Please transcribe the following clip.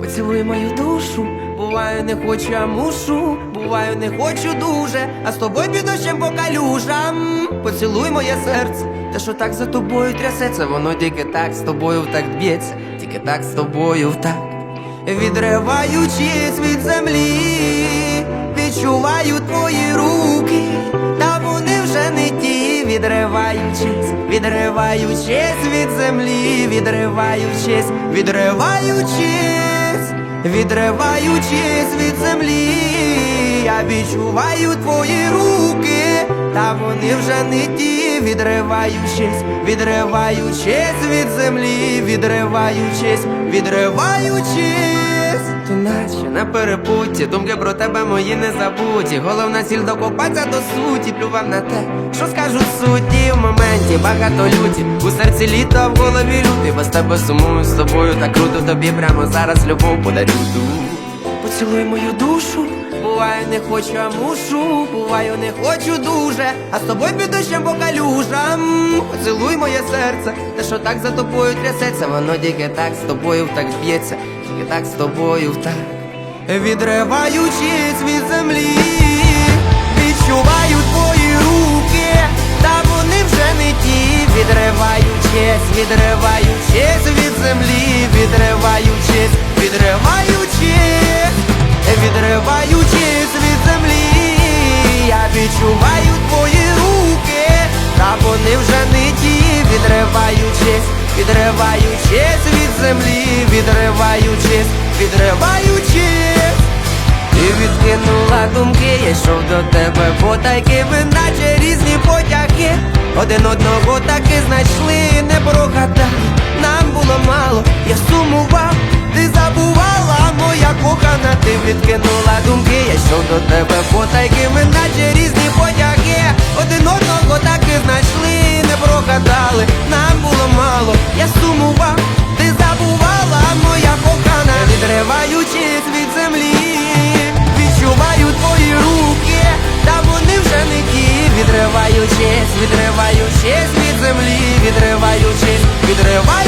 Поцілуй мою душу, буваю, не хочу, а мушу, буваю, не хочу дуже, а з тобою під дощем по калюжам. Поцілуй моє серце, те, що так за тобою трясеться, воно тільки так з тобою так б'ється, тільки так з тобою так. Відриваючись від землі, відчуваю твої руки, та вони вже не ті, відриваючись, відриваючись від землі, відриваючись, відриваючись, відриваючись від землі, я відчуваю твої руки, та вони вже не ті, відриваючись, відриваючись від землі, відриваючись, відриваючись, наче на перепутті, думки про тебе мої не забуті. Головна ціль докопатися до суті, плював на те, що скажуть судді. В моменті, багато люті, у серці літо, в голові люти, без тебе сумую з тобою, так круто тобі прямо зараз любов подарю. Поцілуй мою душу, буваю, не хочу, а мушу, буваю, не хочу дуже, а з тобою під дощем по калюжам. Поцілуй моє серце, те, що так за тобою трясеться, воно тільки так з тобою так б'ється, тільки так з тобою так. Відриваючись від землі, відчуваю твої руки, та вони вже не ті, відриваючись, відриваючись від землі, відриваючись, відриваючись, відриваючись від землі, я відчуваю твої руки, та вони вже не ті, відриваючись, відриваючись від землі, відриваючись, відриваючись. Потайки, ви наче різні потяги. Один одного таки знайшли, не прогадай. Нам було мало, я сумував, ти забувала, моя кохана, ти відкинула думки, я йшов до тебе потайки, ми наче різні відриваючись,